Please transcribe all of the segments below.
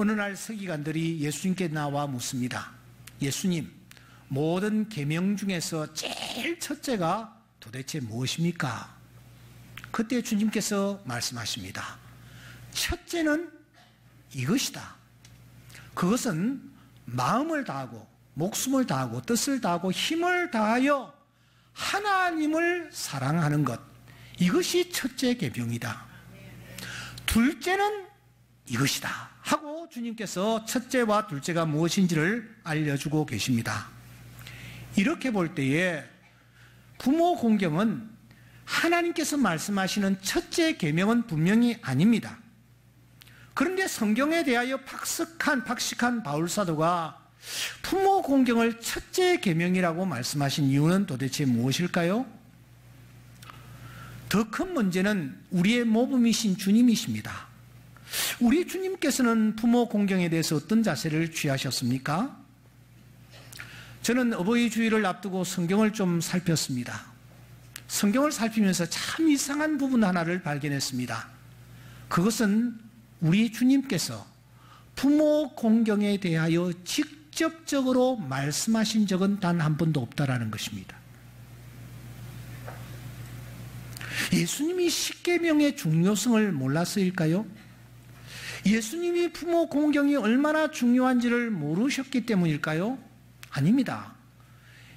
어느 날 서기관들이 예수님께 나와 묻습니다. 예수님, 모든 계명 중에서 제일 첫째가 도대체 무엇입니까? 그때 주님께서 말씀하십니다. 첫째는 이것이다. 그것은 마음을 다하고 목숨을 다하고 뜻을 다하고 힘을 다하여 하나님을 사랑하는 것. 이것이 첫째 계명이다. 둘째는 이것이다. 하고 주님께서 첫째와 둘째가 무엇인지를 알려주고 계십니다. 이렇게 볼 때에 부모 공경은 하나님께서 말씀하시는 첫째 계명은 분명히 아닙니다. 그런데 성경에 대하여 박식한 박식한 바울 사도가 부모 공경을 첫째 계명이라고 말씀하신 이유는 도대체 무엇일까요? 더 큰 문제는 우리의 모범이신 주님이십니다. 우리 주님께서는 부모 공경에 대해서 어떤 자세를 취하셨습니까? 저는 어버이 주일을 앞두고 성경을 좀 살폈습니다. 성경을 살피면서 참 이상한 부분 하나를 발견했습니다. 그것은 우리 주님께서 부모 공경에 대하여 직접적으로 말씀하신 적은 단 한 번도 없다라는 것입니다. 예수님이 십계명의 중요성을 몰랐을까요? 예수님이 부모 공경이 얼마나 중요한지를 모르셨기 때문일까요? 아닙니다.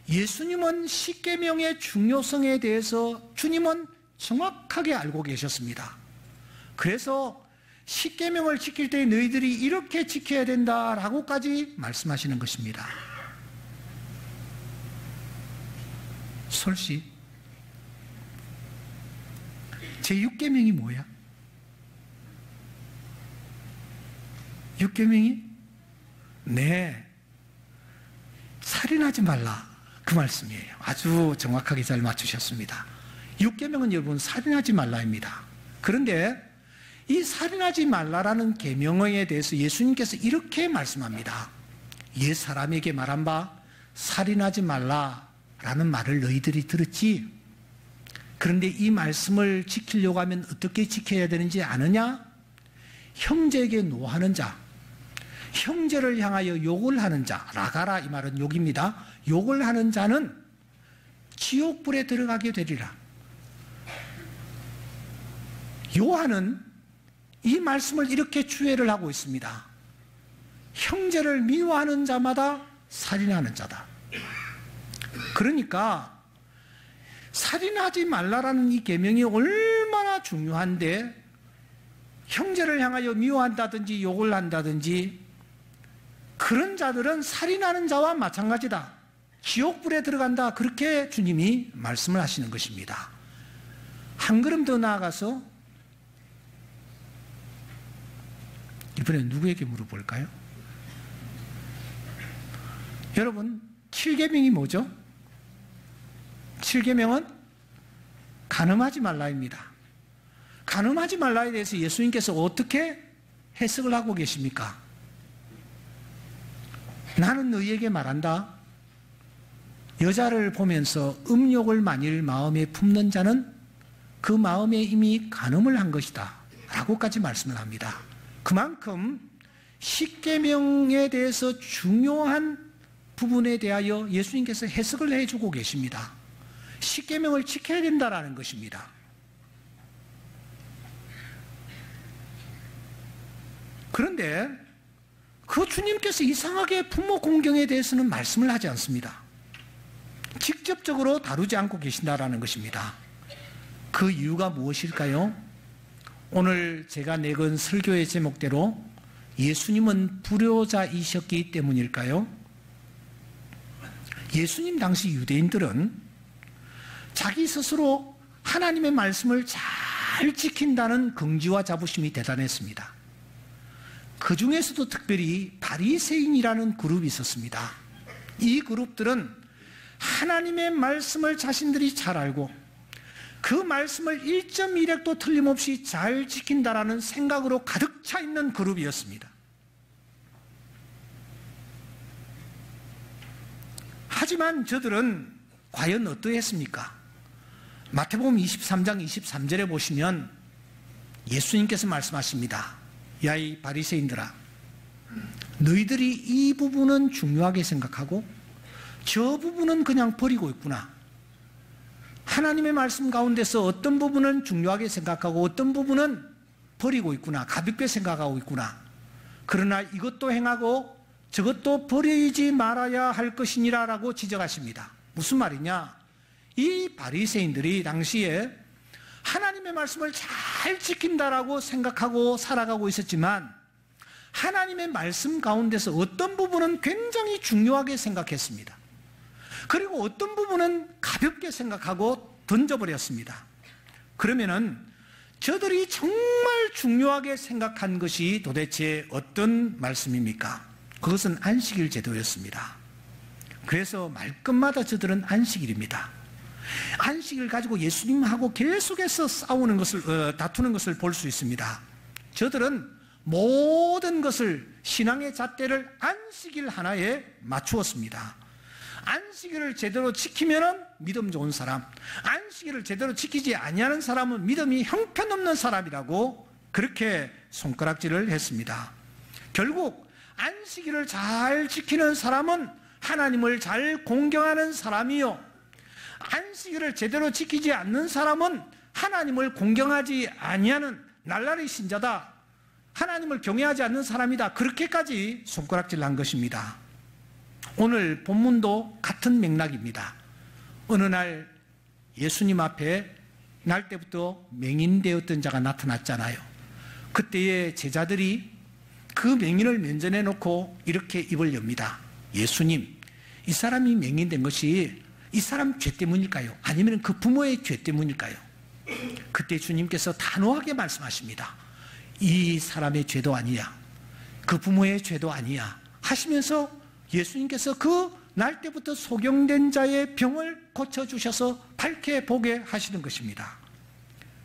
예수님은 십계명의 중요성에 대해서 주님은 정확하게 알고 계셨습니다. 그래서 십계명을 지킬 때 너희들이 이렇게 지켜야 된다라고까지 말씀하시는 것입니다. 솔씨 제 6계명이 뭐야? 6계명이 네. 살인하지 말라. 그 말씀이에요. 아주 정확하게 잘 맞추셨습니다. 6계명은 여러분 살인하지 말라입니다. 그런데 이 살인하지 말라라는 계명에 대해서 예수님께서 이렇게 말씀합니다. 옛 사람에게 말한 바 살인하지 말라라는 말을 너희들이 들었지. 그런데 이 말씀을 지키려고 하면 어떻게 지켜야 되는지 아느냐? 형제에게 노하는 자, 형제를 향하여 욕을 하는 자, 라가라 이 말은 욕입니다. 욕을 하는 자는 지옥불에 들어가게 되리라. 요한은 이 말씀을 이렇게 주해를 하고 있습니다. 형제를 미워하는 자마다 살인하는 자다. 그러니까 살인하지 말라라는 이 계명이 얼마나 중요한데 형제를 향하여 미워한다든지 욕을 한다든지 그런 자들은 살인하는 자와 마찬가지다. 지옥불에 들어간다. 그렇게 주님이 말씀을 하시는 것입니다. 한 걸음 더 나아가서 이번에 누구에게 물어볼까요? 여러분, 7계명이 뭐죠? 7계명은 가늠하지 말라입니다. 가늠하지 말라에 대해서 예수님께서 어떻게 해석을 하고 계십니까? 나는 너희에게 말한다. 여자를 보면서 음욕을 만일 마음에 품는 자는 그 마음에 이미 간음을 한 것이다. 라고까지 말씀을 합니다. 그만큼 십계명에 대해서 중요한 부분에 대하여 예수님께서 해석을 해주고 계십니다. 십계명을 지켜야 된다라는 것입니다. 그런데 그 주님께서 이상하게 부모 공경에 대해서는 말씀을 하지 않습니다. 직접적으로 다루지 않고 계신다라는 것입니다. 그 이유가 무엇일까요? 오늘 제가 내건 설교의 제목대로 예수님은 불효자이셨기 때문일까요? 예수님 당시 유대인들은 자기 스스로 하나님의 말씀을 잘 지킨다는 긍지와 자부심이 대단했습니다. 그 중에서도 특별히 바리새인이라는 그룹이 있었습니다. 이 그룹들은 하나님의 말씀을 자신들이 잘 알고 그 말씀을 1.1핵도 틀림없이 잘 지킨다라는 생각으로 가득 차 있는 그룹이었습니다. 하지만 저들은 과연 어떠했습니까? 마태복음 23장 23절에 보시면 예수님께서 말씀하십니다. 야이 바리새인들아 너희들이 이 부분은 중요하게 생각하고 저 부분은 그냥 버리고 있구나. 하나님의 말씀 가운데서 어떤 부분은 중요하게 생각하고 어떤 부분은 버리고 있구나. 가볍게 생각하고 있구나. 그러나 이것도 행하고 저것도 버리지 말아야 할 것이니라라고 지적하십니다. 무슨 말이냐? 이 바리새인들이 당시에 하나님의 말씀을 잘 지킨다라고 생각하고 살아가고 있었지만 하나님의 말씀 가운데서 어떤 부분은 굉장히 중요하게 생각했습니다. 그리고 어떤 부분은 가볍게 생각하고 던져버렸습니다. 그러면은 저들이 정말 중요하게 생각한 것이 도대체 어떤 말씀입니까? 그것은 안식일 제도였습니다. 그래서 말끝마다 저들은 안식일입니다. 안식을 가지고 예수님하고 계속해서 싸우는 것을 어, 다투는 것을 볼 수 있습니다. 저들은 모든 것을 신앙의 잣대를 안식일 하나에 맞추었습니다. 안식일을 제대로 지키면 믿음 좋은 사람, 안식일을 제대로 지키지 아니하는 사람은 믿음이 형편없는 사람이라고 그렇게 손가락질을 했습니다. 결국 안식일을 잘 지키는 사람은 하나님을 잘 공경하는 사람이요. 안식일을 제대로 지키지 않는 사람은 하나님을 공경하지 아니하는 날라리 신자다. 하나님을 경외하지 않는 사람이다. 그렇게까지 손가락질 한 것입니다. 오늘 본문도 같은 맥락입니다. 어느 날 예수님 앞에 날 때부터 맹인되었던 자가 나타났잖아요. 그때의 제자들이 그 맹인을 면전해 놓고 이렇게 입을 엽니다. 예수님, 이 사람이 맹인된 것이 이 사람 죄 때문일까요? 아니면 그 부모의 죄 때문일까요? 그때 주님께서 단호하게 말씀하십니다. 이 사람의 죄도 아니야. 그 부모의 죄도 아니야. 하시면서 예수님께서 그 날 때부터 소경된 자의 병을 고쳐주셔서 밝게 보게 하시는 것입니다.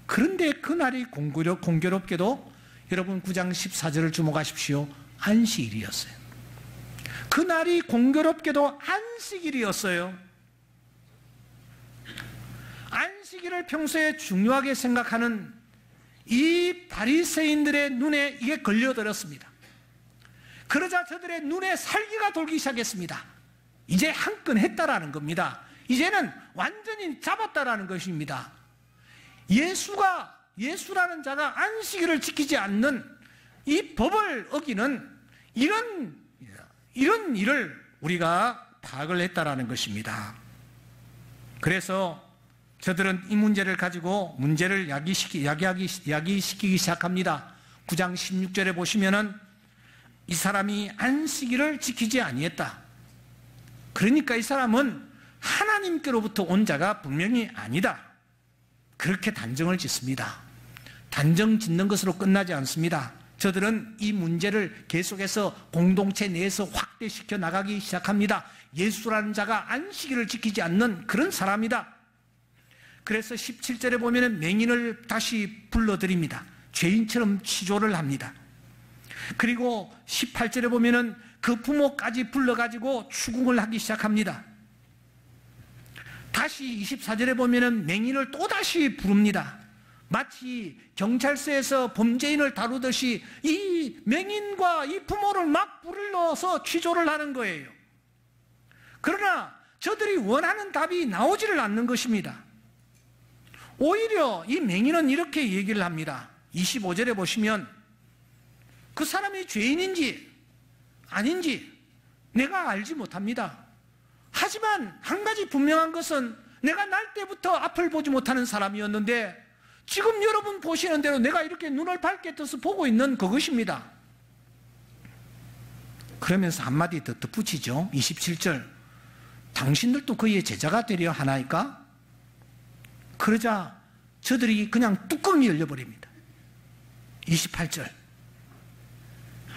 그런데 그날이 공교롭, 공교롭게도 여러분 9장 14절을 주목하십시오. 안식일이었어요. 그날이 공교롭게도 안식일이었어요. 안식일을 평소에 중요하게 생각하는 이 바리새인들의 눈에 이게 걸려들었습니다. 그러자 저들의 눈에 살기가 돌기 시작했습니다. 이제 한 건 했다라는 겁니다. 이제는 완전히 잡았다라는 것입니다. 예수가 예수라는 자가 안식일을 지키지 않는 이 법을 어기는 이런 이런 일을 우리가 파악을 했다라는 것입니다. 그래서 저들은 이 문제를 가지고 문제를 야기시키, 야기하기, 야기시키기 시작합니다. 9장 16절에 보시면은 이 사람이 안식일을 지키지 아니했다. 그러니까 이 사람은 하나님께로부터 온 자가 분명히 아니다. 그렇게 단정을 짓습니다. 단정 짓는 것으로 끝나지 않습니다. 저들은 이 문제를 계속해서 공동체 내에서 확대시켜 나가기 시작합니다. 예수라는 자가 안식일을 지키지 않는 그런 사람이다. 그래서 17절에 보면 맹인을 다시 불러드립니다. 죄인처럼 치조를 합니다. 그리고 18절에 보면은 그 부모까지 불러가지고 추궁을 하기 시작합니다. 다시 24절에 보면은 맹인을 또다시 부릅니다. 마치 경찰서에서 범죄인을 다루듯이 이 맹인과 이 부모를 막 불러서 취조를 하는 거예요. 그러나 저들이 원하는 답이 나오지를 않는 것입니다. 오히려 이 맹인은 이렇게 얘기를 합니다. 25절에 보시면 그 사람이 죄인인지 아닌지 내가 알지 못합니다. 하지만 한 가지 분명한 것은 내가 날 때부터 앞을 보지 못하는 사람이었는데 지금 여러분 보시는 대로 내가 이렇게 눈을 밝게 떠서 보고 있는 그것입니다. 그러면서 한마디 더 덧붙이죠. 27절. 당신들도 그의 제자가 되려 하나이까? 그러자 저들이 그냥 뚜껑이 열려버립니다. 28절.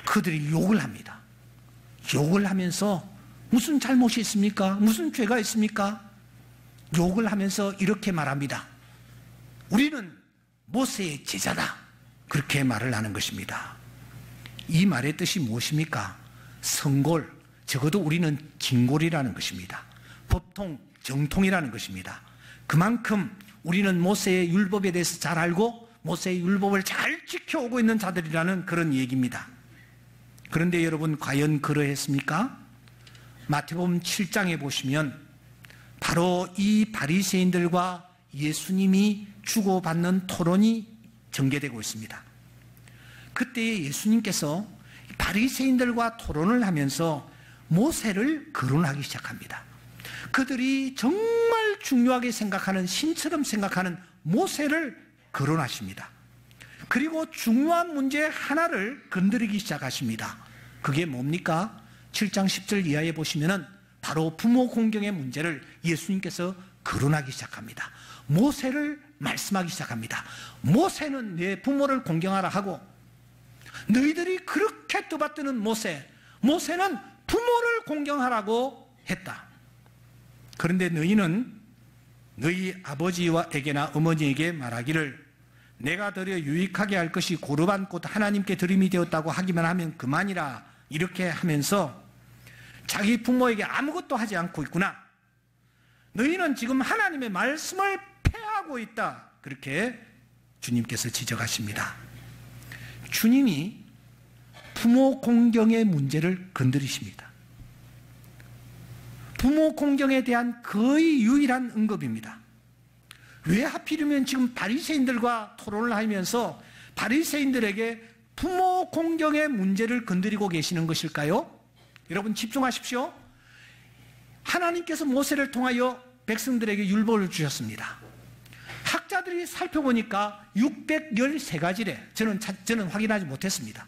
그들이 욕을 합니다. 욕을 하면서 무슨 잘못이 있습니까? 무슨 죄가 있습니까? 욕을 하면서 이렇게 말합니다. 우리는 모세의 제자다. 그렇게 말을 하는 것입니다. 이 말의 뜻이 무엇입니까? 성골, 적어도 우리는 긴골이라는 것입니다. 법통, 정통이라는 것입니다. 그만큼 우리는 모세의 율법에 대해서 잘 알고 모세의 율법을 잘 지켜오고 있는 자들이라는 그런 얘기입니다. 그런데 여러분 과연 그러했습니까? 마태복음 7장에 보시면 바로 이 바리새인들과 예수님이 주고받는 토론이 전개되고 있습니다. 그때 예수님께서 바리새인들과 토론을 하면서 모세를 거론하기 시작합니다. 그들이 정말 중요하게 생각하는 신처럼 생각하는 모세를 거론하십니다. 그리고 중요한 문제 하나를 건드리기 시작하십니다. 그게 뭡니까? 7장 10절 이하에 보시면은 바로 부모 공경의 문제를 예수님께서 거론하기 시작합니다. 모세를 말씀하기 시작합니다. 모세는 내 부모를 공경하라 하고 너희들이 그렇게 떠받드는 모세, 모세는 부모를 공경하라고 했다. 그런데 너희는 너희 아버지에게나 어머니에게 말하기를 내가 드려 유익하게 할 것이 고르반 꽃 하나님께 드림이 되었다고 하기만 하면 그만이라 이렇게 하면서 자기 부모에게 아무것도 하지 않고 있구나. 너희는 지금 하나님의 말씀을 폐하고 있다. 그렇게 주님께서 지적하십니다. 주님이 부모 공경의 문제를 건드리십니다. 부모 공경에 대한 거의 유일한 언급입니다. 왜 하필이면 지금 바리새인들과 토론을 하면서 바리새인들에게 부모 공경의 문제를 건드리고 계시는 것일까요? 여러분 집중하십시오. 하나님께서 모세를 통하여 백성들에게 율법을 주셨습니다. 학자들이 살펴보니까 613가지래. 저는, 저는 확인하지 못했습니다.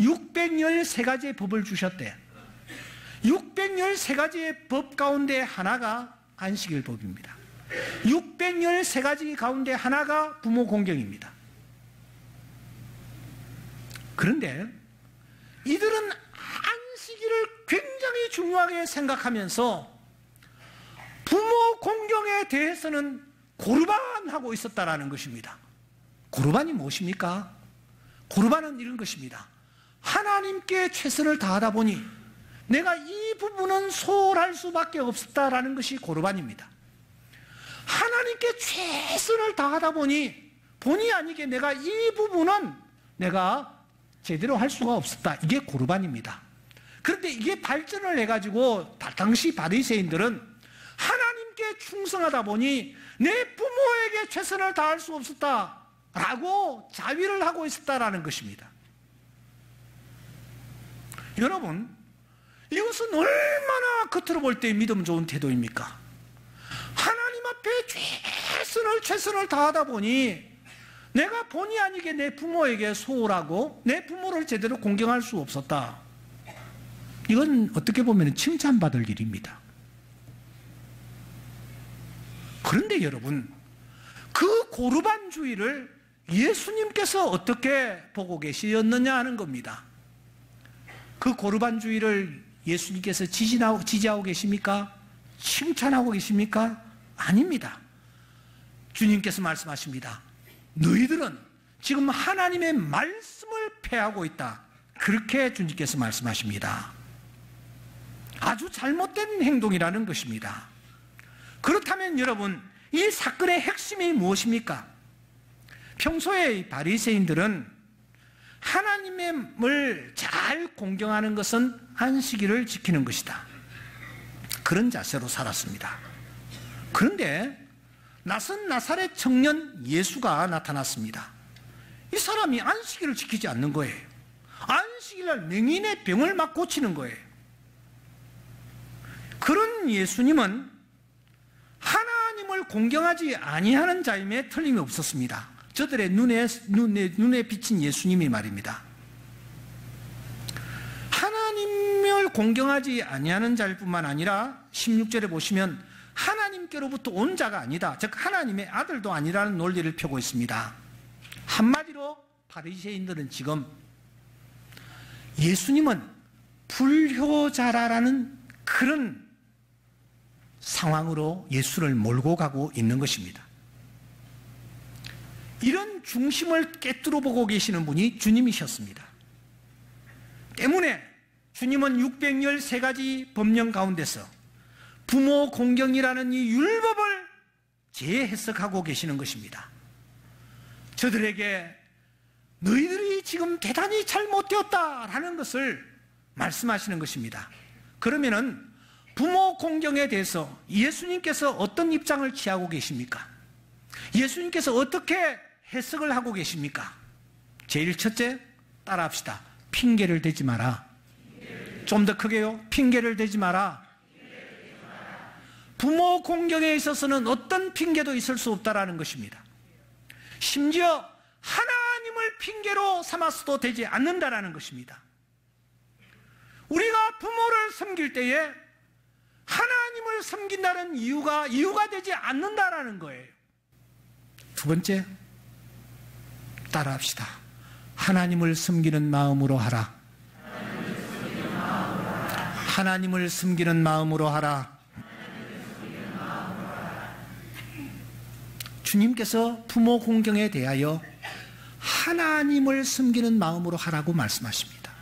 613가지의 법을 주셨대. 613가지의 법 가운데 하나가 안식일 법입니다. 613가지 가운데 하나가 부모 공경입니다. 그런데 이들은 안식일을 굉장히 중요하게 생각하면서 부모 공경에 대해서는 고르반하고 있었다라는 것입니다. 고르반이 무엇입니까? 고르반은 이런 것입니다. 하나님께 최선을 다하다 보니 내가 이 부분은 소홀할 수밖에 없었다라는 것이 고르반입니다. 하나님께 최선을 다하다 보니 본의 아니게 내가 이 부분은 내가 제대로 할 수가 없었다. 이게 고르반입니다. 그런데 이게 발전을 해가지고 당시 바리새인들은 하나님께 충성하다 보니 내 부모에게 최선을 다할 수 없었다라고 자위를 하고 있었다라는 것입니다. 여러분, 이것은 얼마나 겉으로 볼 때 믿음 좋은 태도입니까? 하나님 앞에 최선을 최선을 다하다 보니 내가 본의 아니게 내 부모에게 소홀하고 내 부모를 제대로 공경할 수 없었다. 이건 어떻게 보면 칭찬받을 일입니다. 그런데 여러분, 그 고르반주의를 예수님께서 어떻게 보고 계시었느냐 하는 겁니다. 그 고르반주의를 예수님께서 지지하고, 지지하고 계십니까? 칭찬하고 계십니까? 아닙니다. 주님께서 말씀하십니다. 너희들은 지금 하나님의 말씀을 폐하고 있다. 그렇게 주님께서 말씀하십니다. 아주 잘못된 행동이라는 것입니다. 그렇다면 여러분, 이 사건의 핵심이 무엇입니까? 평소에 바리새인들은 하나님을 잘 공경하는 것은 안식일을 지키는 것이다. 그런 자세로 살았습니다. 그런데 낯선 나사렛 청년 예수가 나타났습니다. 이 사람이 안식일을 지키지 않는 거예요. 안식일날 맹인의 병을 막 고치는 거예요. 그런 예수님은 하나님을 공경하지 아니하는 자임에 틀림이 없었습니다. 저들의 눈에, 눈에, 눈에 비친 예수님이 말입니다. 하나님을 공경하지 아니하는 자일 뿐만 아니라 16절에 보시면 하나님께로부터 온 자가 아니다. 즉 하나님의 아들도 아니라는 논리를 펴고 있습니다. 한마디로 바리새인들은 지금 예수님은 불효자라는 그런 상황으로 예수를 몰고 가고 있는 것입니다. 이런 중심을 깨뜨려 보고 계시는 분이 주님이셨습니다. 때문에 주님은 613가지 법령 가운데서 부모 공경이라는 이 율법을 재해석하고 계시는 것입니다. 저들에게 너희들이 지금 대단히 잘못되었다라는 것을 말씀하시는 것입니다. 그러면은 부모 공경에 대해서 예수님께서 어떤 입장을 취하고 계십니까? 예수님께서 어떻게 해석을 하고 계십니까? 제일 첫째, 따라합시다. 핑계를 대지 마라. 좀 더 크게요. 핑계를 대지 마라. 부모 공경에 있어서는 어떤 핑계도 있을 수 없다라는 것입니다. 심지어 하나님을 핑계로 삼아서도 되지 않는다라는 것입니다. 우리가 부모를 섬길 때에 하나님을 섬긴다는 이유가 이유가 되지 않는다라는 거예요. 두 번째, 따라 합시다. 하나님을 섬기는 마음으로 하라. 하나님을 섬기는 마음으로 하라. 주님께서 부모 공경에 대하여 하나님을 섬기는 마음으로 하라고 말씀하십니다.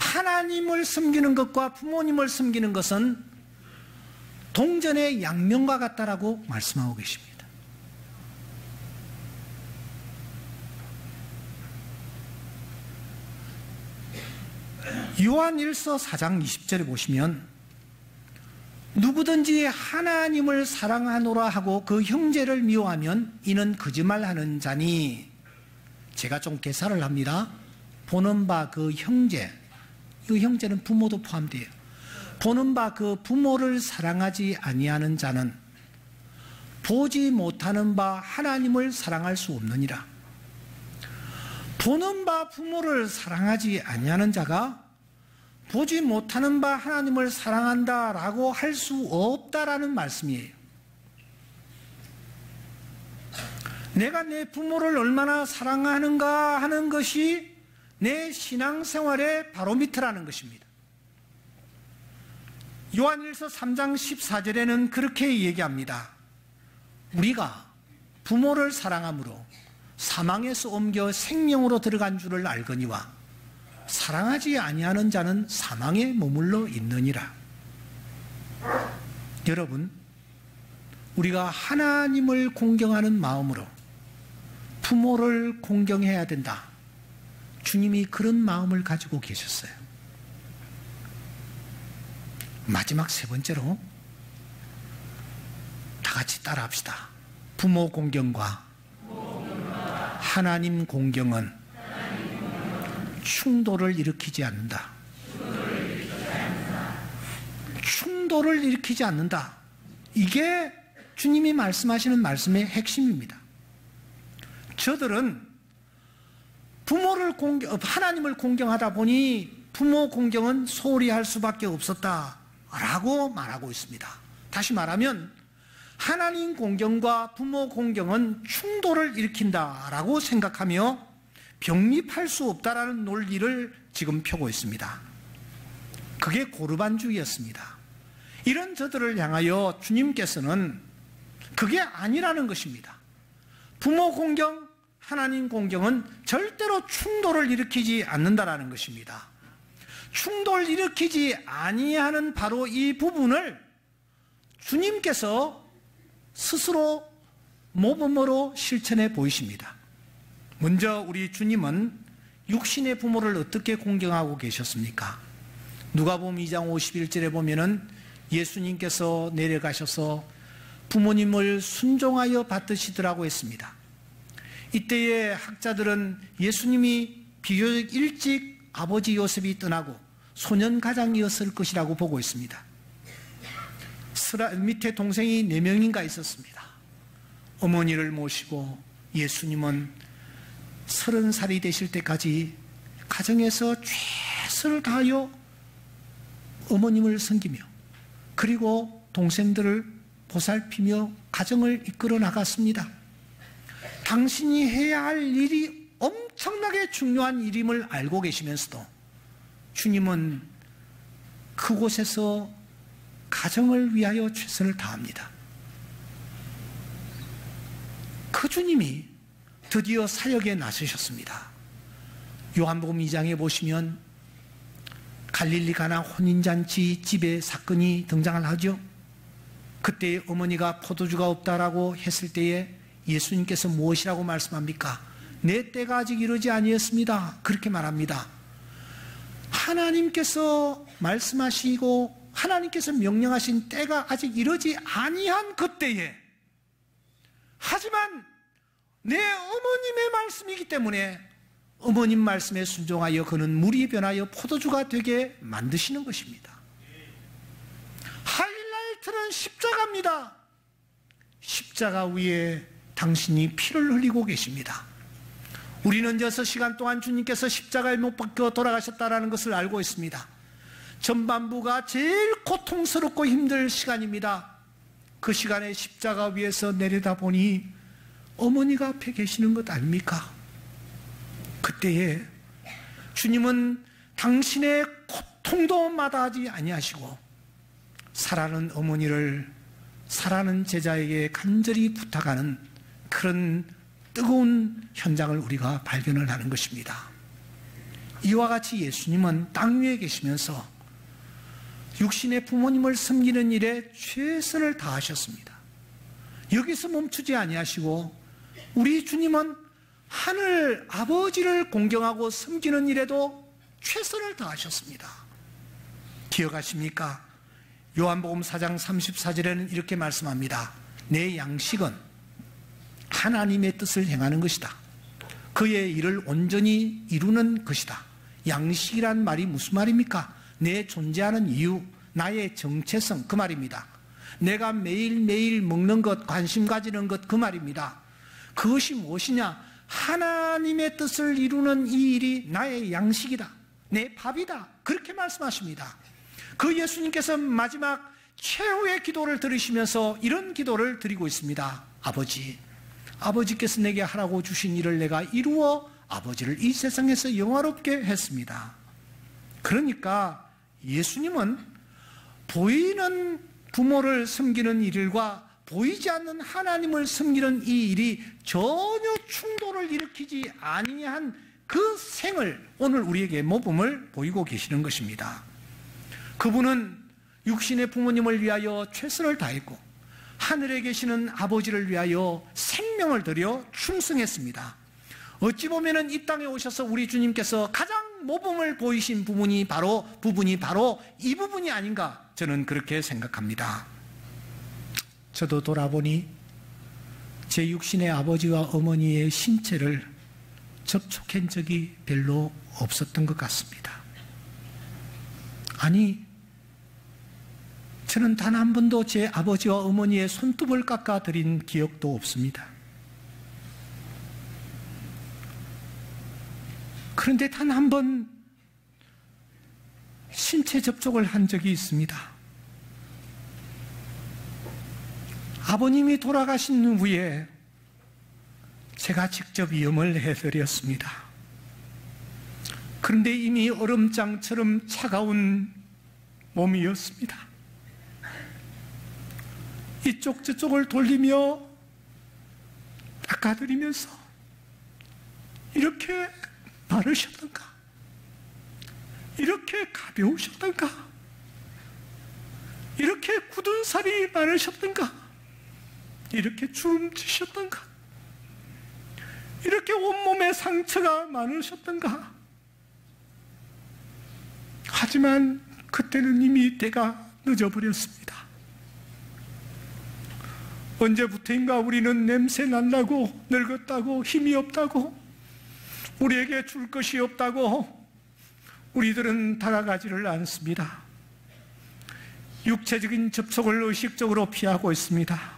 하나님을 섬기는 것과 부모님을 섬기는 것은 동전의 양면과 같다라고 말씀하고 계십니다. 요한 1서 4장 20절에 보시면 누구든지 하나님을 사랑하노라 하고 그 형제를 미워하면 이는 거짓말하는 자니 제가 좀 계산을 합니다. 보는 바 그 형제 이 형제는 부모도 포함돼요. 보는 바 그 부모를 사랑하지 아니하는 자는 보지 못하는 바 하나님을 사랑할 수 없느니라. 보는 바 부모를 사랑하지 아니하는 자가 보지 못하는 바 하나님을 사랑한다라고 할 수 없다라는 말씀이에요. 내가 내 부모를 얼마나 사랑하는가 하는 것이 내 신앙생활의 바로미터라는 것입니다. 요한일서 3장 14절에는 그렇게 얘기합니다. 우리가 부모를 사랑함으로 사망에서 옮겨 생명으로 들어간 줄을 알거니와 사랑하지 아니하는 자는 사망에 머물러 있느니라. 여러분, 우리가 하나님을 공경하는 마음으로 부모를 공경해야 된다. 주님이 그런 마음을 가지고 계셨어요. 마지막 세 번째로 다 같이 따라합시다. 부모 공경과 하나님 공경은 충돌을 일으키지 않는다. 충돌을 일으키지 않는다. 이게 주님이 말씀하시는 말씀의 핵심입니다. 저들은 부모를 공경, 하나님을 공경하다 보니 부모 공경은 소홀히 할 수밖에 없었다 라고 말하고 있습니다. 다시 말하면 하나님 공경과 부모 공경은 충돌을 일으킨다 라고 생각하며 병립할 수 없다라는 논리를 지금 펴고 있습니다. 그게 고르반주의였습니다. 이런 저들을 향하여 주님께서는 그게 아니라는 것입니다. 부모 공경, 하나님 공경은 절대로 충돌을 일으키지 않는다라는 것입니다. 충돌 일으키지 아니하는 바로 이 부분을 주님께서 스스로 모범으로 실천해 보이십니다. 먼저 우리 주님은 육신의 부모를 어떻게 공경하고 계셨습니까? 누가복음 2장 51절에 보면은 예수님께서 내려가셔서 부모님을 순종하여 받으시더라고 했습니다. 이때의 학자들은 예수님이 비교적 일찍 아버지 요셉이 떠나고 소년 가장이었을 것이라고 보고 있습니다. 밑에 동생이 네 명인가 있었습니다. 어머니를 모시고 예수님은 서른 살이 되실 때까지 가정에서 최선을 다하여 어머님을 섬기며 그리고 동생들을 보살피며 가정을 이끌어 나갔습니다. 당신이 해야 할 일이 엄청나게 중요한 일임을 알고 계시면서도 주님은 그곳에서 가정을 위하여 최선을 다합니다. 그 주님이 드디어 사역에 나서셨습니다. 요한복음 2장에 보시면 갈릴리 가나 혼인잔치 집에 사건이 등장을 하죠. 그때 어머니가 포도주가 없다라고 했을 때에 예수님께서 무엇이라고 말씀합니까? 내 때가 아직 이르지 아니했습니다. 그렇게 말합니다. 하나님께서 말씀하시고 하나님께서 명령하신 때가 아직 이르지 아니한 그때에 하지만 내 어머님의 말씀이기 때문에 어머님 말씀에 순종하여 그는 물이 변하여 포도주가 되게 만드시는 것입니다. 하이라이트는 십자가입니다. 십자가 위에 당신이 피를 흘리고 계십니다. 우리는 6시간 동안 주님께서 십자가에 못 박혀 돌아가셨다는 것을 알고 있습니다. 전반부가 제일 고통스럽고 힘들 시간입니다. 그 시간에 십자가 위에서 내려다 보니 어머니가 앞에 계시는 것 아닙니까? 그때에 주님은 당신의 고통도 마다하지 아니하시고 사랑하는 어머니를 사랑하는 제자에게 간절히 부탁하는 그런 뜨거운 현장을 우리가 발견을 하는 것입니다. 이와 같이 예수님은 땅 위에 계시면서 육신의 부모님을 섬기는 일에 최선을 다하셨습니다. 여기서 멈추지 아니하시고 우리 주님은 하늘 아버지를 공경하고 섬기는 일에도 최선을 다하셨습니다. 기억하십니까? 요한복음 4장 34절에는 이렇게 말씀합니다. 내 양식은 하나님의 뜻을 행하는 것이다. 그의 일을 온전히 이루는 것이다. 양식이란 말이 무슨 말입니까? 내 존재하는 이유, 나의 정체성, 그 말입니다. 내가 매일매일 먹는 것, 관심 가지는 것, 그 말입니다. 그것이 무엇이냐? 하나님의 뜻을 이루는 이 일이 나의 양식이다. 내 밥이다. 그렇게 말씀하십니다. 그 예수님께서 마지막 최후의 기도를 들으시면서 이런 기도를 드리고 있습니다. 아버지, 아버지께서 내게 하라고 주신 일을 내가 이루어 아버지를 이 세상에서 영화롭게 했습니다. 그러니까 예수님은 보이는 부모를 섬기는 일과 보이지 않는 하나님을 섬기는 이 일이 전혀 충돌을 일으키지 아니한 그 생을 오늘 우리에게 모범을 보이고 계시는 것입니다. 그분은 육신의 부모님을 위하여 최선을 다했고 하늘에 계시는 아버지를 위하여 생명을 들여 충성했습니다. 어찌 보면은 이 땅에 오셔서 우리 주님께서 가장 모범을 보이신 부분이 바로 부분이 바로 이 부분이 아닌가 저는 그렇게 생각합니다. 저도 돌아보니 제 육신의 아버지와 어머니의 신체를 접촉한 적이 별로 없었던 것 같습니다. 아니, 저는 단 한 번도 제 아버지와 어머니의 손톱을 깎아 드린 기억도 없습니다. 그런데 단 한 번 신체 접촉을 한 적이 있습니다. 아버님이 돌아가신 후에 제가 직접 위험을 해드렸습니다. 그런데 이미 얼음장처럼 차가운 몸이었습니다. 이쪽 저쪽을 돌리며 닦아드리면서 이렇게 마르셨던가? 이렇게 가벼우셨던가? 이렇게 굳은 살이 많으셨던가? 이렇게 주름지셨던가? 이렇게 온몸에 상처가 많으셨던가? 하지만 그때는 이미 때가 늦어버렸습니다. 언제부터인가 우리는 냄새 난다고, 늙었다고, 힘이 없다고, 우리에게 줄 것이 없다고, 우리들은 다가가지를 않습니다. 육체적인 접촉을 의식적으로 피하고 있습니다.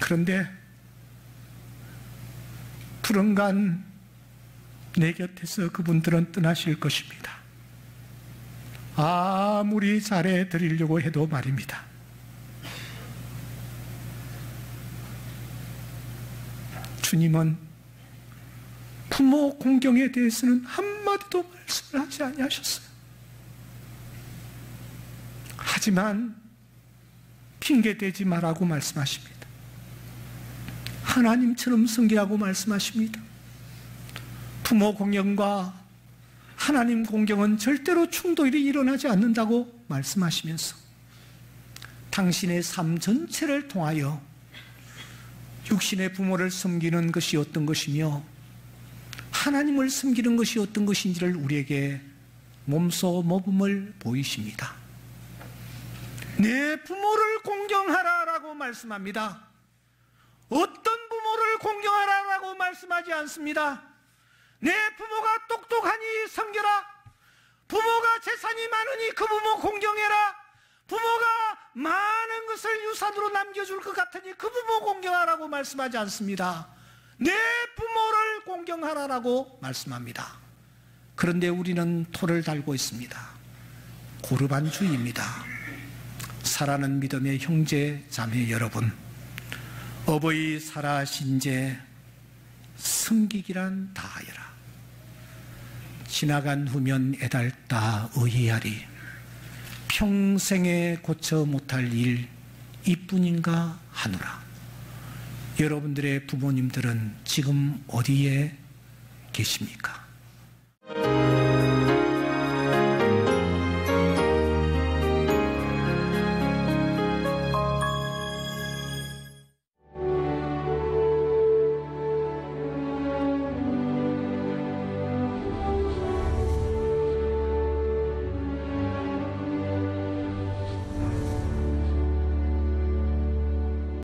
그런데 불언간 내 곁에서 그분들은 떠나실 것입니다. 아무리 잘해 드리려고 해도 말입니다. 주님은 부모 공경에 대해서는 한마디도 말씀을 하지 아니하셨어요. 하지만 핑계 대지 말라고 말씀하십니다. 하나님처럼 섬기라고 말씀하십니다. 부모 공경과 하나님 공경은 절대로 충돌이 일어나지 않는다고 말씀하시면서 당신의 삶 전체를 통하여 육신의 부모를 섬기는 것이 어떤 것이며 하나님을 섬기는 것이 어떤 것인지를 우리에게 몸소 모범을 보이십니다. 내 부모를 공경하라라고 말씀합니다. 공경하라라고 말씀하지 않습니다. 내 부모가 똑똑하니 섬겨라. 부모가 재산이 많으니 그 부모 공경해라. 부모가 많은 것을 유산으로 남겨줄 것 같으니 그 부모 공경하라고 말씀하지 않습니다. 내 부모를 공경하라라고 말씀합니다. 그런데 우리는 토를 달고 있습니다. 고르반주의입니다. 사랑하는 믿음의 형제, 자매 여러분, 어버이 살아신 제 승기기란 다하여라. 지나간 후면 애달다 의의하리. 평생에 고쳐 못할 일 이뿐인가 하노라. 여러분들의 부모님들은 지금 어디에 계십니까?